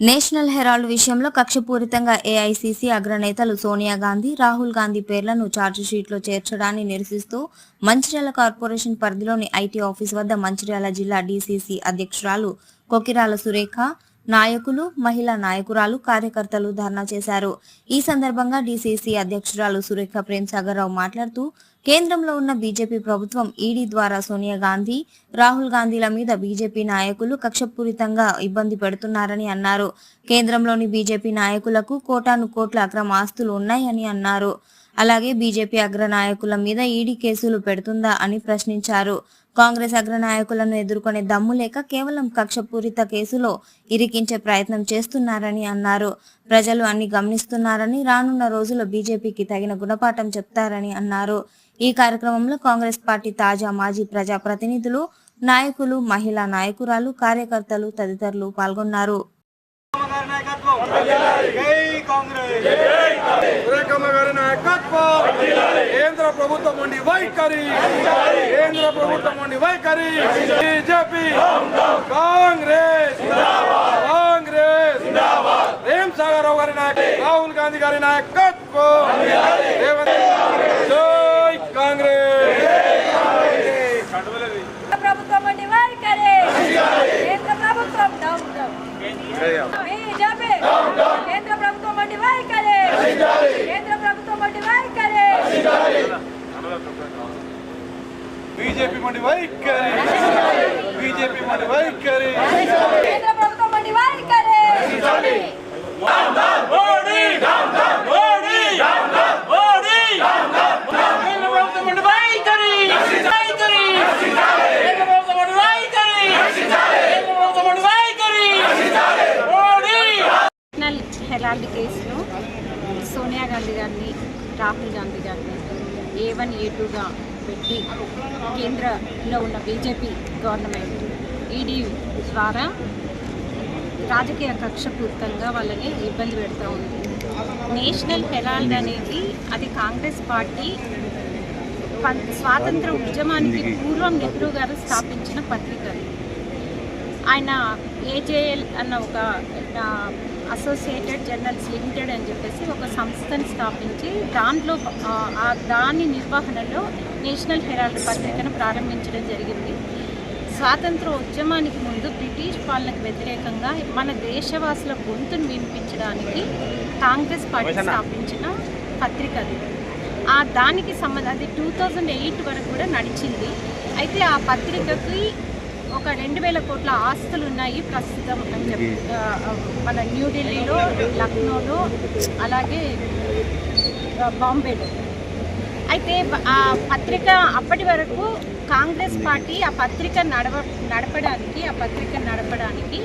National Herald విషయంలో కక్షపూరితంగా AICC అగ్రనేతలు సోనియా గాంధీ రాహుల్ గాంధీ పేర్లను ఛార్జిషీట్లో చేర్చడాన్ని నిరసిస్తూ మంచిర్యాల కార్పొరేషన్ పరిధిలోని ఐటీ ఆఫీస్ వద్ద మంచిర్యాల జిల్లా డీసీసీ అధ్యక్షురాలు కొకిరాల సురేఖ నాయకులు మహిళా నాయకురాలు కార్యకర్తలు ధర్నా చేశారు. ఈ సందర్భంగా డీసీసీ అధ్యక్షురాలు సురేఖ ప్రేమ్సాగర్ రావు మాట్లాడుతూ కేంద్రంలో ఉన్న బీజేపీ ప్రభుత్వం ఈడీ ద్వారా సోనియా గాంధీ రాహుల్ గాంధీల మీద బీజేపీ నాయకులు కక్షపూరితంగా ఇబ్బంది పెడుతున్నారని అన్నారు. కేంద్రంలోని బీజేపీ నాయకులకు కోటాను కోట్ల అక్రమ ఆస్తులు ఉన్నాయని అన్నారు. అలాగే బీజేపీ అగ్ర నాయకుల మీద ఈడీ కేసులు పెడుతుందా అని ప్రశ్నించారు. కాంగ్రెస్ అగ్ర నాయకులను ఎదుర్కొనే దమ్ము లేక కేవలం కక్షపూరిత కేసులో ఇరికించే ప్రయత్నం చేస్తున్నారని అన్నారు. ప్రజలు అన్ని గమనిస్తున్నారని రానున్న రోజుల్లో బీజేపీకి తగిన గుణపాఠం చెప్తారని అన్నారు. ఈ కార్యక్రమంలో కాంగ్రెస్ పార్టీ తాజా మాజీ ప్రజాప్రతినిధులు నాయకులు మహిళా నాయకురాలు కార్యకర్తలు తదితరులు పాల్గొన్నారు. సురేఖమ్మ గారి నాయకత్వం. కేంద్ర ప్రభుత్వం ఉండి వైఖరి. కేంద్ర ప్రభుత్వం ఉండి వైఖరి. BJP. Congress. Congress. Prem Sagar Rao గారి నాయకత్వం రాహుల్ గాంధీ గారి నాయకత్వం. రేవంత్ జై కాంగ్రెస్. ప్రభుత్వం వైఖరి. కేంద్ర ప్రభుత్వం డౌన్ డౌన్ బీజేపీ కేంద్ర ప్రభుత్వం అండి వైఖరి కేంద్ర ప్రభుత్వం అండి వైఖరి బీజేపీ మండి వైఖరి బీజేపీ మండి వైఖరి కేంద్ర ప్రభుత్వం అండి వైఖరి నేషనల్ హెరాల్డ్ కేసులో సోనియా గాంధీ గారిని రాహుల్ గాంధీ గారిని ఏ వన్ ఏ టూగా పెట్టి కేంద్రంలో ఉన్న బీజేపీ గవర్నమెంట్ ఈడీ ద్వారా రాజకీయ కక్షపూర్తంగా వాళ్ళని ఇబ్బంది పెడతా ఉంది. నేషనల్ హెరాల్డ్ అనేది అది కాంగ్రెస్ పార్టీ స్వాతంత్ర ఉద్యమానికి పూర్వం నెహ్రూ గారు స్థాపించిన పత్రిక ఆయన ఏజేఎల్ అన్న ఒక అసోసియేటెడ్ జర్నల్స్ లిమిటెడ్ అని చెప్పేసి ఒక సంస్థను స్థాపించి దాంట్లో ఆ, దాని నిర్వహణలో నేషనల్ హెరాల్డ్ పత్రికను ప్రారంభించడం జరిగింది. స్వాతంత్ర ఉద్యమానికి ముందు బ్రిటిష్ పాలనకు వ్యతిరేకంగా మన దేశవాసుల గొంతును వినిపించడానికి కాంగ్రెస్ పార్టీ స్థాపించిన పత్రిక అది. ఆ దానికి సంబంధం అది టూ థౌజండ్ ఎయిట్ వరకు కూడా నడిచింది. అయితే ఆ పత్రికకి ఒక రెండు వేల కోట్ల ఆస్తులు ఉన్నాయి ప్రస్తుతం అని చెప్పి మన న్యూఢిల్లీలో లక్నోలో అలాగే బాంబేలో. అయితే ఆ పత్రిక అప్పటి వరకు కాంగ్రెస్ పార్టీ ఆ పత్రిక నడవ నడపడానికి ఆ పత్రిక నడపడానికి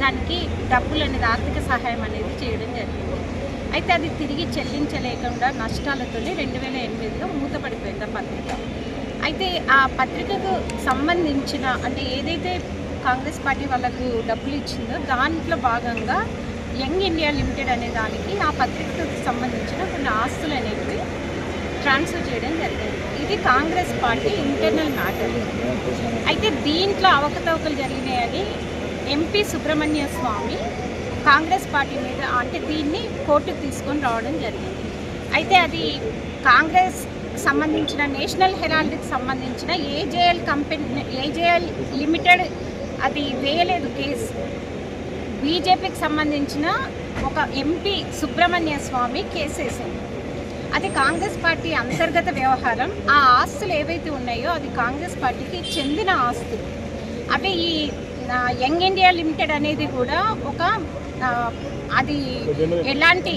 దానికి డబ్బులు అనేది ఆర్థిక సహాయం అనేది చేయడం జరిగింది. అయితే అది తిరిగి చెల్లించలేకుండా నష్టాలతోనే రెండు వేల ఎనిమిదిలో మూతపడిపోయింది ఆ పత్రిక. అయితే ఆ పత్రికకు సంబంధించిన అంటే ఏదైతే కాంగ్రెస్ పార్టీ వాళ్ళకు డబ్బులు ఇచ్చిందో దాంట్లో భాగంగా యంగ్ ఇండియా లిమిటెడ్ అనే దానికి ఆ పత్రికకు సంబంధించిన కొన్ని ఆస్తులు అనేవి ట్రాన్స్ఫర్ చేయడం జరిగింది. ఇది కాంగ్రెస్ పార్టీ ఇంటర్నల్ మ్యాటర్. అయితే దీంట్లో అవకతవకలు జరిగినాయని MP Subramanya Swamy Congress party మీద అంటే దీన్ని కోర్టుకు తీసుకొని రావడం జరిగింది. అయితే అది కాంగ్రెస్ సంబంధించిన నేషనల్ హెరాల్డ్కి సంబంధించిన ఏజేఎల్ కంపెనీ ఏజేఎల్ లిమిటెడ్ అది వేయలేదు కేసు. బీజేపీకి సంబంధించిన ఒక ఎంపీ సుబ్రహ్మణ్య స్వామి కేసు వేసింది. అది కాంగ్రెస్ పార్టీ అంతర్గత వ్యవహారం. ఆ ఆస్తులు ఏవైతే ఉన్నాయో అది కాంగ్రెస్ పార్టీకి చెందిన ఆస్తులు. అవి ఈ యంగ్ ఇండియా లిమిటెడ్ అనేది కూడా ఒక అది ఎలాంటి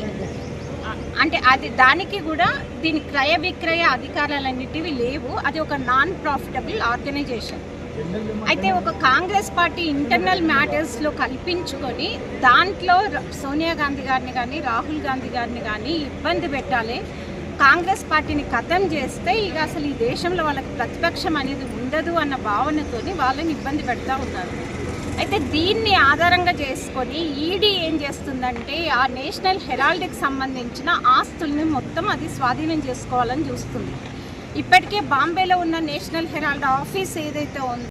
అంటే అది దానికి కూడా దీని క్రయ విక్రయ అధికారాలన్నిటివి లేవు. అది ఒక నాన్ ప్రాఫిటబుల్ ఆర్గనైజేషన్ అయితే ఒక కాంగ్రెస్ పార్టీ ఇంటర్నల్ మ్యాటర్స్లో కల్పించుకొని దాంట్లో సోనియా గాంధీ గారిని కానీ రాహుల్ గాంధీ గారిని కానీ ఇబ్బంది పెట్టాలి. కాంగ్రెస్ పార్టీని ఖతం చేస్తే ఇక అసలు ఈ దేశంలో వాళ్ళకి ప్రతిపక్షం అనేది ఉండదు అన్న భావనతోని వాళ్ళని ఇబ్బంది పెడతా ఉన్నారు. అయితే దీన్ని ఆధారంగా చేసుకొని ఈడీ ఏం చేస్తుందంటే ఆ నేషనల్ హెరాల్డ్కి సంబంధించిన ఆస్తుల్ని మొత్తం అది స్వాధీనం చేసుకోవాలని చూస్తుంది. ఇప్పటికే బాంబేలో ఉన్న నేషనల్ హెరాల్డ్ ఆఫీస్ ఏదైతే ఉందో